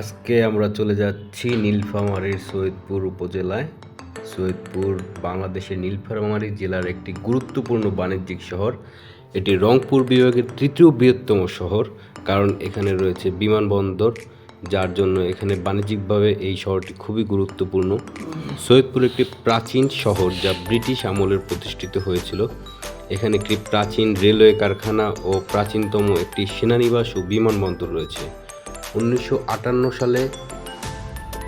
আজকে আমরা চলে যাচ্ছি নীলফামারীর সৈয়দপুর উপজেলায়। সৈয়দপুর বাংলাদেশের নীলফামারী জেলার একটি গুরুত্বপূর্ণ বাণিজ্যিক শহর। এটি রংপুর বিভাগের তৃতীয় বৃহত্তম শহর, কারণ এখানে রয়েছে বিমানবন্দর, যার জন্য এখানে বাণিজ্যিকভাবে এই শহরটি খুবই গুরুত্বপূর্ণ। সৈয়দপুর একটি প্রাচীন শহর যা ব্রিটিশ আমলের প্রতিষ্ঠিত হয়েছিল। এখানে একটি প্রাচীন রেলওয়ে কারখানা ও প্রাচীনতম একটি সেনানিবাস ও বিমানবন্দর রয়েছে। উনিশশো আটান্ন সালে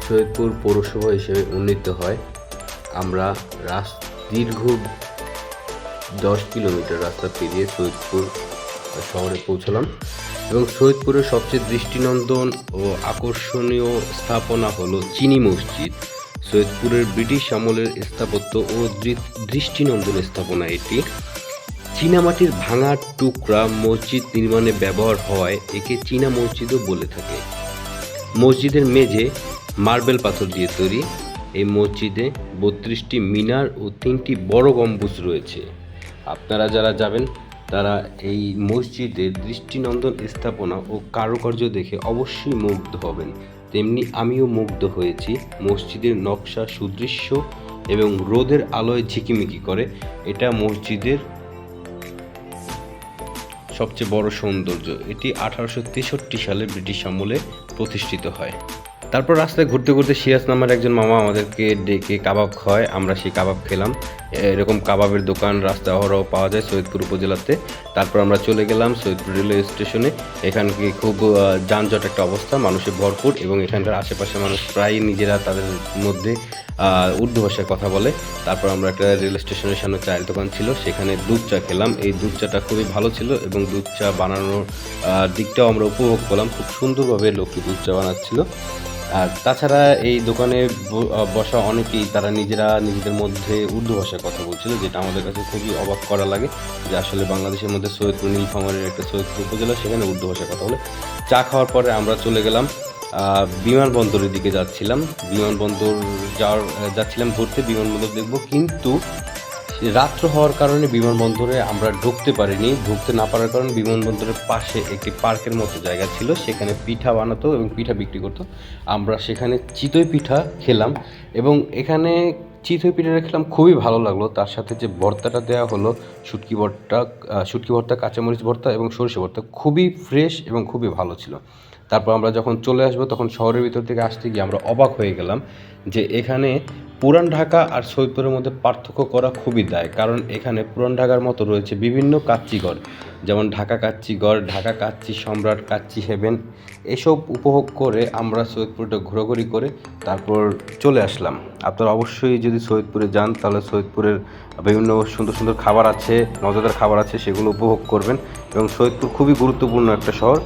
সৈয়দপুর পৌরসভা হিসেবে উন্নীত হয়। আমরা রাস দীর্ঘ দশ কিলোমিটার রাস্তা পেরিয়ে সৈয়দপুর শহরে পৌঁছলাম এবং সৈয়দপুরের সবচেয়ে দৃষ্টিনন্দন ও আকর্ষণীয় স্থাপনা হলো চিনি মসজিদ। সৈয়দপুরের ব্রিটিশ আমলের স্থাপত্য ও দৃষ্টিনন্দন স্থাপনা এটি। চীনামাটির ভাঙা টুকরা মসজিদ নির্মাণে ব্যবহার হওয়ায় একে চীনা মসজিদও বলে থাকে। মসজিদের মেঝে মার্বেল পাথর দিয়ে তৈরি। এই মসজিদে বত্রিশটি মিনার ও তিনটি বড় গম্বুজ রয়েছে। আপনারা যারা যাবেন, তারা এই মসজিদের দৃষ্টিনন্দন স্থাপনা ও কারুকার্য দেখে অবশ্যই মুগ্ধ হবেন। তেমনি আমিও মুগ্ধ হয়েছি। মসজিদের নকশা সুদৃশ্য এবং রোদের আলোয় ঝিকিমিকি করে। এটা মসজিদের সবচেয়ে বড় সৌন্দর্য। এটি আঠারোশো তেষট্টি সালে ব্রিটিশ আমলে প্রতিষ্ঠিত হয়। তারপর রাস্তায় ঘুরতে ঘুরতে সিরাজ নামের একজন মামা আমাদেরকে ডেকে কাবাব খাওয়ায়। আমরা সেই কাবাব খেলাম। এরকম কাবাবের দোকান রাস্তা অহরহ পাওয়া যায় সৈয়দপুর উপজেলাতে। তারপর আমরা চলে গেলাম সৈয়দপুর রেলওয়ে স্টেশনে। এখানকে খুব যানজট একটা অবস্থা। মানুষের ভরপুর এবং এখানকার আশেপাশে মানুষ প্রায়ই নিজেরা তাদের মধ্যে উর্দু ভাষায় কথা বলে। তারপর আমরা একটা রেল স্টেশনের সামনে চায়ের দোকান ছিল, সেখানে দুধ চা খেলাম। এই দুধ চাটা খুবই ভালো ছিল এবং দুধ চা বানানোর দিকটাও আমরা উপভোগ করলাম। খুব সুন্দরভাবে লোকটি দুধ চা বানাচ্ছিল। আর তাছাড়া এই দোকানে বসা অনেকেই তারা নিজেরা নিজেদের মধ্যে উর্দু ভাষায় কথা বলছিল, যেটা আমাদের কাছে খুবই অবাক করা লাগে যে আসলে বাংলাদেশের মধ্যে সৈয়দপুর নীলফামারীর একটা সৈয়দপুর উপজেলা, সেখানে উর্দু ভাষায় কথা বলে। চা খাওয়ার পরে আমরা চলে গেলাম বিমানবন্দরের দিকে যাচ্ছিলাম। বিমানবন্দর যাওয়ার যাচ্ছিলাম ঘুরতে বিমানবন্দর দেখব। কিন্তু রাত্র হওয়ার কারণে বিমানবন্দরে আমরা ঢুকতে পারিনি। ঢুকতে না পারার কারণে বিমানবন্দরের পাশে একটি পার্কের মতো জায়গা ছিল। সেখানে পিঠা বানাতো এবং পিঠা বিক্রি করতো। আমরা সেখানে চিতই পিঠা খেলাম এবং এখানে চিতই পিঠাটা খেলাম, খুবই ভালো লাগল। তার সাথে যে ভর্তাটা দেওয়া হলো, শুটকি ভর্তা শুটকি ভর্তা, কাঁচামরিচ ভর্তা এবং সরষে ভর্তা, খুবই ফ্রেশ এবং খুবই ভালো ছিল। তারপর আমরা যখন চলে আসব, তখন শহরের ভিতর থেকে আসতে গিয়ে আমরা অবাক হয়ে গেলাম যে এখানে পুরান ঢাকা আর সৈয়দপুরের মধ্যে পার্থক্য করা খুবই দায়। কারণ এখানে পুরান ঢাকার মতো রয়েছে বিভিন্ন কাচ্চিঘর যেমন ঢাকা কাচ্চিঘর ঢাকা কাচ্চি সম্রাট কাচ্চি হেভেন এসব উপভোগ করে আমরা সৈয়দপুরটা ঘোরাঘুরি করে তারপর চলে আসলাম। আপনারা অবশ্যই যদি সৈয়দপুরে যান, তাহলে সৈয়দপুরের বিভিন্ন সুন্দর সুন্দর খাবার আছে, মজাদার খাবার আছে, সেগুলো উপভোগ করবেন। এবং সৈয়দপুর খুবই গুরুত্বপূর্ণ একটা শহর।